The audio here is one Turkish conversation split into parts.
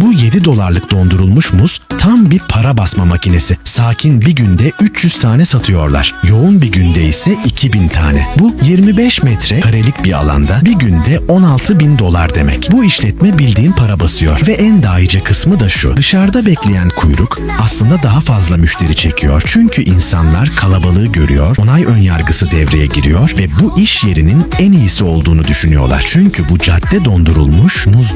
Bu 7 dolarlık dondurulmuş muz tam bir para basma makinesi. Sakin bir günde 300 tane satıyorlar. Yoğun bir günde ise 2000 tane. Bu 25 metre karelik bir alanda bir günde 16 bin dolar demek. Bu işletme bildiğin para basıyor. Ve en dahice kısmı da şu. Dışarıda bekleyen kuyruk aslında daha fazla müşteri çekiyor. Çünkü insanlar kalabalığı görüyor, onay önyargısı devreye giriyor ve bu iş yerinin en iyisi olduğunu düşünüyorlar. Çünkü bu cadde dondurulmuş muz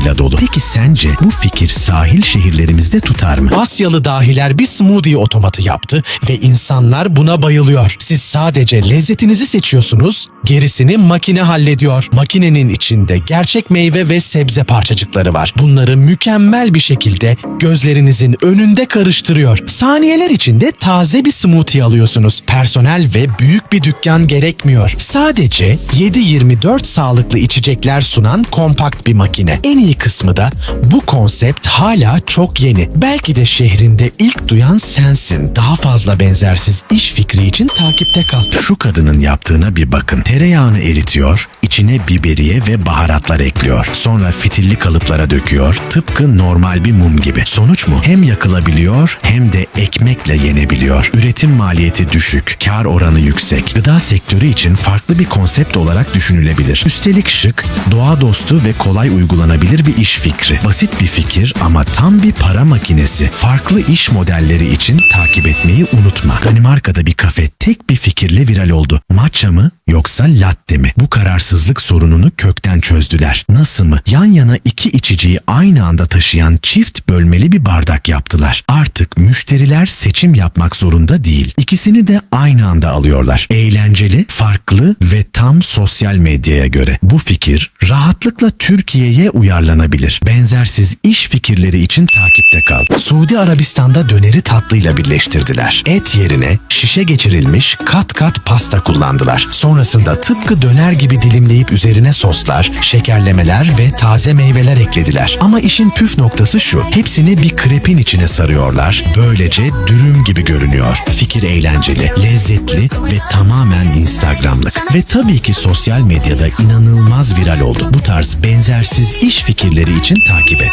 dükkanlarıyla dolu. Peki sence bu fikir sahil şehirlerimizde tutar mı? Asyalı dahiler bir smoothie otomatı yaptı ve insanlar buna bayılıyor. Siz sadece lezzetinizi seçiyorsunuz, gerisini makine hallediyor. Makinenin içinde gerçek meyve ve sebze parçacıkları var. Bunları mükemmel bir şekilde gözlerinizin önünde karıştırıyor. Saniyeler içinde taze bir smoothie alıyorsunuz. Personel ve büyük bir dükkan gerekmiyor. Sadece 7-24 sağlıklı içecekler sunan kompakt bir makine. En iyi kısmı da bu konsept hala çok yeni. Belki de şehrinde ilk duyan sensin. Daha fazla benzersiz iş fikri için takipte kal. Şu kadının yaptığına bir bakın. Tereyağını eritiyor, içine biberiye ve baharatlar ekliyor. Sonra fitilli kalıplara döküyor, tıpkı normal bir mum gibi. Sonuç mu? Hem yakılabiliyor hem de ekmekle yenebiliyor. Üretim maliyeti düşük, kar oranı yüksek. Gıda sektörü için farklı bir konsept olarak düşünülebilir. Üstelik şık, doğa dostu ve kolay uygulanabilir bir iş fikri. Basit bir fikir ama tam bir para makinesi. Farklı iş modelleri için takip etmeyi unutma. Danimarka'da bir kafe tek bir fikirle viral oldu. Matcha mı yoksa latte mi? Bu kararsızlık sorununu kökten çözdüler. Nasıl mı? Yan yana iki içeceği aynı anda taşıyan çift bölmeli bir bardak yaptılar. Artık müşteriler seçim yapmak zorunda değil. İkisini de aynı anda alıyorlar. Eğlenceli, farklı ve tam sosyal medyaya göre. Bu fikir rahatlıkla Türkiye'ye uyarlanabilir. Benzersiz iş fikirleri için takipte kal. Suudi Arabistan'da döneri tatlıyla birleştirdiler. Et yerine şişe geçirilmiş kat kat pasta kullandılar. Sonrasında tıpkı döner gibi dilimleyip üzerine soslar, şekerlemeler ve taze meyveler eklediler. Ama işin püf noktası şu. Hepsini bir krepin içine sarıyorlar. Böylece dürüm gibi görünüyor. Fikir eğlenceli, lezzetli ve tamamen Instagram'lık. Ve tabii ki sosyal medyada inanılmaz viral oldu. Bu tarz benzersiz iş fikirleri için takip et.